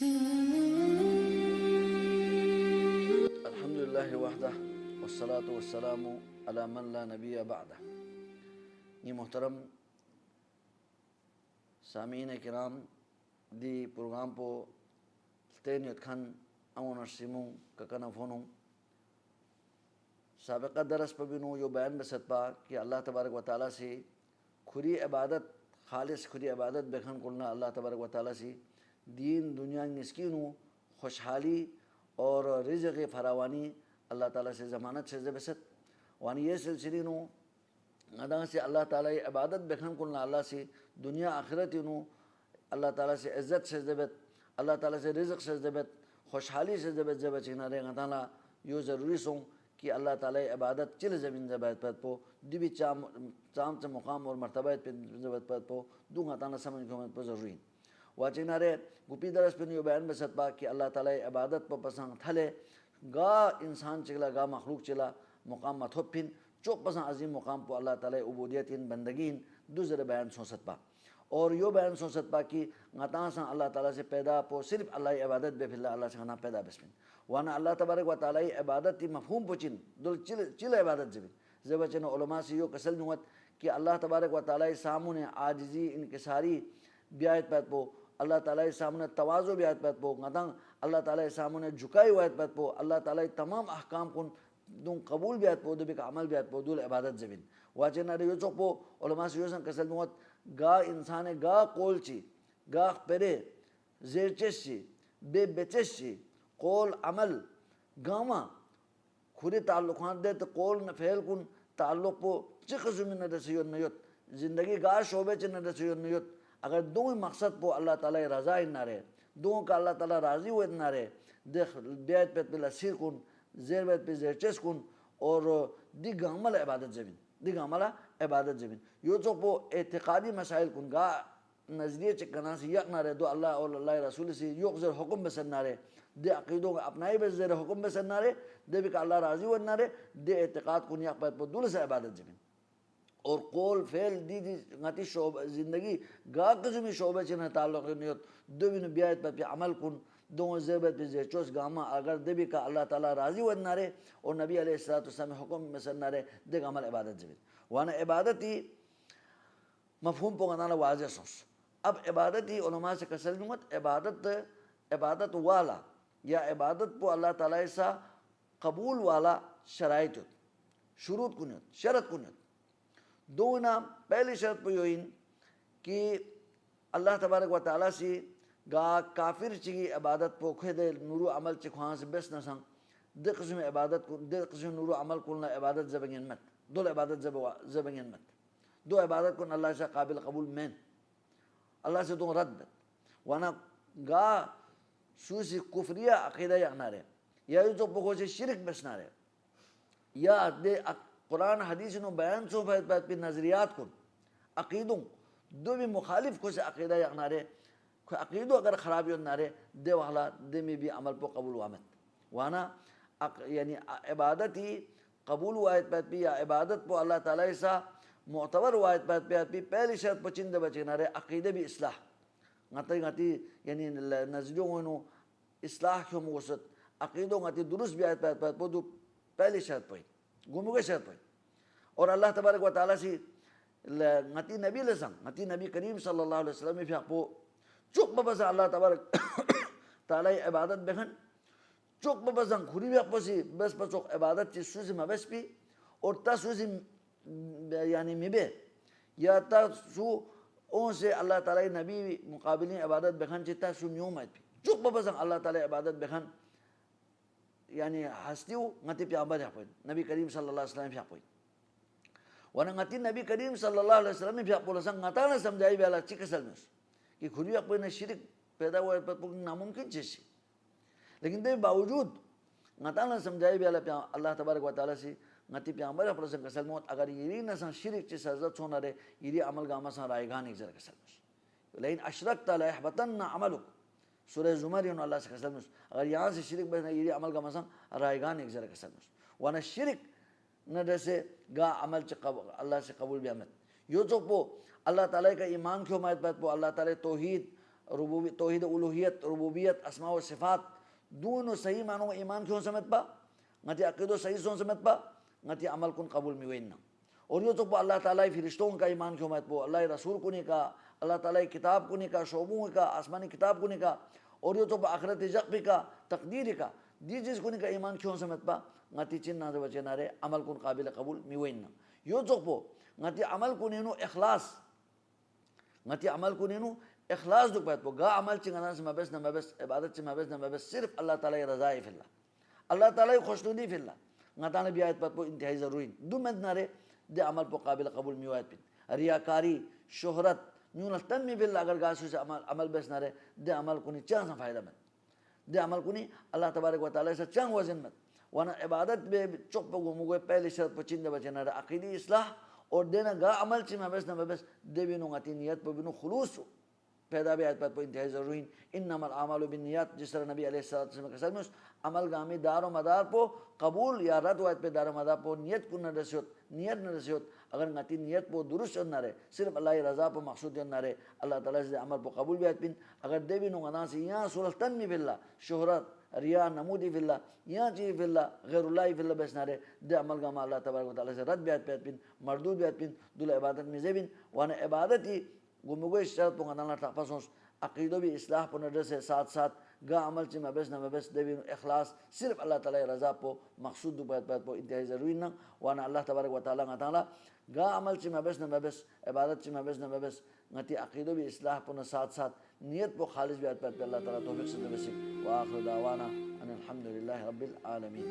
الحمد لله وحده والصلاة والسلام على من لا نبي بعده یہ محترم سامعین کرام دی پروگرام پو تین یتخن امون ارسیموں ککنا فونوں سابقہ درس پہ بنو جو بیان بسط پا کہ اللہ تبارک و تعالیٰ سے کھری عبادت خالص کھری عبادت بکھن کرنا اللہ تبارک و تعالیٰ سے دین دنیا نسکینوں خوشحالی اور رزق فراوانی اللہ تعالیٰ سے ضمانت سے زبست وانی یہ سلسلی نو ادا سے اللہ تعالیٰ عبادت بکھن کرنا اللہ سے، دنیا آخرت نو اللہ تعالیٰ سے عزت سے زبت اللہ تعالیٰ سے رزق سے زبت خوشحالی سے زبت زبت چینا رے تعالیٰ یو ضروری سوں کہ اللہ تعالیٰ عبادت چل زمین زبت پت پو دبی چام چام سے مقام اور مرتبہ زبت پت پو دوں تعالیٰ سمجھ کو پہ ضروری۔ واچینا رے گپی درس پہ نیو بیان بسط پا کہ اللہ تعالیٰ عبادت پہ پسند تھلے۔ گا انسان چلا، گا مخلوق چلا، مقام متھوپن چوک پسند عظیم مقام پہ اللہ تعالیٰ عبودیتین بندگین۔ دوسرے بیان سوست پا اور یو بیان سوست پا کہ غتا سا اللہ تعالیٰ سے پیدا پو، صرف اللہ عبادت بے پھر اللہ سے غنا پیدا بسمن وانا اللہ تبارک و تعالیٰ عبادت تی مفہوم پوچن دل چل چل عبادت زبن زبچن علماء سے یو کسل نوت کہ اللہ تبارک و تعالیٰ سامنے عاجزی انکساری بیایت پیت پو۔ اللہ تعالیٰ سامنے توازو بیایت پیت پو غتا اللہ تعالیٰ سامنے جھکائی وایت پیت پو اللہ تعالیٰ تمام احکام کن دون قبول بیات پو دو دبک عمل بیات پو دول عبادت زبین واچے نارے یو چوک پو علماء سے یوسن کسل نوت گا انسان گا قول چی، گا پرے زیر چش چی، بے بچش چی، قول عمل گاما خوری تعلقات دے تو قول نہ نفیل کن تعلق پو چی قسمی ندسیون نیوت زندگی گا شعبے چی نہ ندسیون نیوت اگر دو مقصد پو اللہ تعالیٰ رضا نارے دو کا اللہ تعالیٰ راضی ہوئے نارے دیکھ بیت پیت پہ لسیر کن، زیر بیت پہ زیر چیس کن اور دی گامل عبادت زمین دی گامل عبادت زمین۔ یو چو پو اعتقادی مسائل کن گا، نظریہ چکنا سی یک نارے دو اللہ اور اللہ رسول سی یوک زیر حکم بسن نارے دے عقیدوں کا اپنائی بس زیر حکم بسن نارے دے بھی کہ اللہ راضی ہوئے نارے دے اعتقاد کن یک پیت پو دول سے عبادت زمین۔ اور قول، فعل دی دی غتی شعبہ زندگی گا قسمی شعبہ چنہ تعلق نیت۔ دو بین بیایت پر پی عمل کن، دو زیبت پی زیر چوس گاما۔ اگر دبی کا اللہ تعالیٰ راضی ود نارے اور نبی علیہ السلام حکم مثل نارے دیکھ عمل عبادت زبید وانا عبادتی مفہوم پو گنانا واضح سوس۔ اب عبادتی علماء سے کسل نمت عبادت عبادت والا یا عبادت پو اللہ تعالیٰ سا قبول والا شرائط شروط کنیت شرط کنیت دونا، پہلی شرط پہ یوین کہ اللہ تبارک و تعالیٰ سے گا کافر چگی عبادت پو دے نورو عمل چکھوان سے بس نہ دے قسم عبادت کو، دے قسم نورو عمل کلنا عبادت زبنگین مت۔ دو عبادت زبنگین مت۔ دو عبادت کن اللہ سے قابل قبول مین۔ اللہ سے دو رد۔ وانا گا سوسی کفریہ عقیدہ یا نارے یا یو تو سے شرک بس نارے یا دے قرآن حدیث نو بیان سو فیت بیت پی نظریات کن. عقیدوں، دو بھی مخالف کو سے عقیدہ یا نارے عقیدو اگر خرابی نارے، دے والا دے میں بھی عمل پو قبول وامت وانا یعنی عبادت ہی قبول وایت پیت پی یا عبادت پو اللہ تعالیٰ سا معتبر وایت پیت پیت پی پہلی شرط پو چند بچے نارے، عقیدے بھی اصلاح. غتی غتی یعنی نظریوں ہوئنو اصلاح کیوں مغسط؟ عقیدوں غتی درست بھی آیت پیت پیت پو دو پہلی شرط پوئی. گمو کے شرط اور اللہ تبارک و تعالیٰ سی غتی نبی لسن غتی نبی کریم صلی اللہ علیہ وسلم فی حقو چوک ببزا اللہ تبارک تعالی عبادت بخن چوک ببزا خوری بھی اپسی بس پچوک عبادت چی سوزی مبس پی اور تا سوزی یعنی مبے۔ یا تا سو اون سے اللہ تعالی نبی مقابلین عبادت بخن چی تا سو میوم آئیت پی چوک ببزا اللہ تعالی عبادت بخن یعنی ہستیو غتی پیامبر حقوین نبی کریم صلی اللہ علیہ وسلم حقوین ورنہ غتی نبی کریم صلی اللہ علیہ وسلم حقوین غتا نہ سمجھائی بھی اللہ چی کسل میں کہ کھلی اپنے شرک پیدا ہوا ہے ناممکن چیز سے لیکن دے باوجود غتا نہ سمجھائی بھی اللہ اللہ تبارک و تعالیٰ سے غتی پیامبر اپنے سن کسل موت اگر یہ نہ سن شرک چیز سرزت ہونا رہے یہ عمل گاما سن رائے گان ایک ذرا کسل سورہ زمر یوں اللہ سے کسل میں اگر یہاں سے شرک بہنا یہ عمل گاما سن رائے گان ایک ذرا کسل میں وانا شرک نہ جیسے گا عمل چ اللہ سے قبول بھی آمد یو تو پو، اللہ تعالیٰ کا ایمان کیوں مائد پات پو، اللہ تعالیٰ توحید، ربوبی، توحید الوحیت ربوبیت، اسماء و صفات، دونوں صحیح معنوں میں ایمان کیوں سمجھ پا نتی عقید و صحیح سون سمجھ پا نتی عمل کن قبول میں وین اور یہ تو اللہ تعالیٰ فرشتوں کا ایمان کیوں مت پو اللہ رسول کو نہیں کہا، اللہ تعالیٰ کتاب کو نہیں کہا، شعبوں کا آسمانی کتاب کو نہیں کہا، اور یہ تو آخرت جق بھی کا تقدیر کا دی جس کو نہیں کہا، ایمان کیوں سمجھ پا؟ نتی چن نہ بچے نہ رہے عمل کن قابل قبول میں وین یہ تو پو نتی عمل کو نہیں اخلاص۔ نتی عمل کو نہیں اخلاص دکھ پایت پو۔ گا عمل چنگانا سے مبس، نہ مبس، عبادت سے مبس، نہ مبس، صرف اللہ تعالیٰ رضا فی اللہ۔ اللہ تعالیٰ خوشنودی فی اللہ۔ نتانا بھی آیت پت پو، انتہائی ضروری۔ دو مند نہ رہے دے عمل پو قابل قبول میو آیت پین ریاکاری شہرت نیون تن میں باللہ اگر گاسو سے عمل عمل بس نہ رہے دے عمل کو نہیں چاہ سا فائدہ مند دے عمل کو نہیں اللہ تبارک و تعالیٰ سے چاہ وزن مند وانا عبادت بے چپ پو گمو گئے پہلی شرط پو چند بچے نہ رہے عقیدی اصلاح اور دینا گا عمل چی مبس نہ مبس دے پیدا پو انتہائی ضروری انما العمال بالنیات جس طرح نبی علیہ السلام کے ساتھ میں عمل گامی دار و مدار پو قبول یا رد وایت پہ دار و مدار پو. نیت کو نہ رسیوت نیت نہ رسیوت اگر نتی نیت پو درست نہ رہے صرف اللہ رضا پو مقصود نہ رہے اللہ تعالیٰ سے عمل پو قبول آیت پین اگر دے بھی نو غنا سے یہاں سلطن میں باللہ شہرت ریا نمودی فی اللہ یہاں چیز فی اللہ غیر اللہ فی اللہ بس نہ دے عمل گاما اللہ تبارک و تعالیٰ سے رد آیت پہ پین مردود آیت پین دل عبادت میں زیبین وأنا عبادت گمگو شرط پو غنا اللہ تحفظ عقیدو بھی اصلاح پو نڈر سے ساتھ ساتھ گا عمل چی مبس نہ مبس دیوی اخلاص صرف اللہ تعالیٰ رضا پو مقصود دو بیت بیت پو انتہائی ضروری نہ وانا اللہ تبارک و تعالی تعالیٰ تعالیٰ گا عمل چی مبس نہ مبس عبادت چی مبس نہ مبس نتی عقیدو بھی اصلاح پو نہ ساتھ ساتھ نیت پو خالص بیت بیت پہ اللہ تعالیٰ توفیق سے دبسی وآخر دعوانا ان الحمدللہ رب العالمین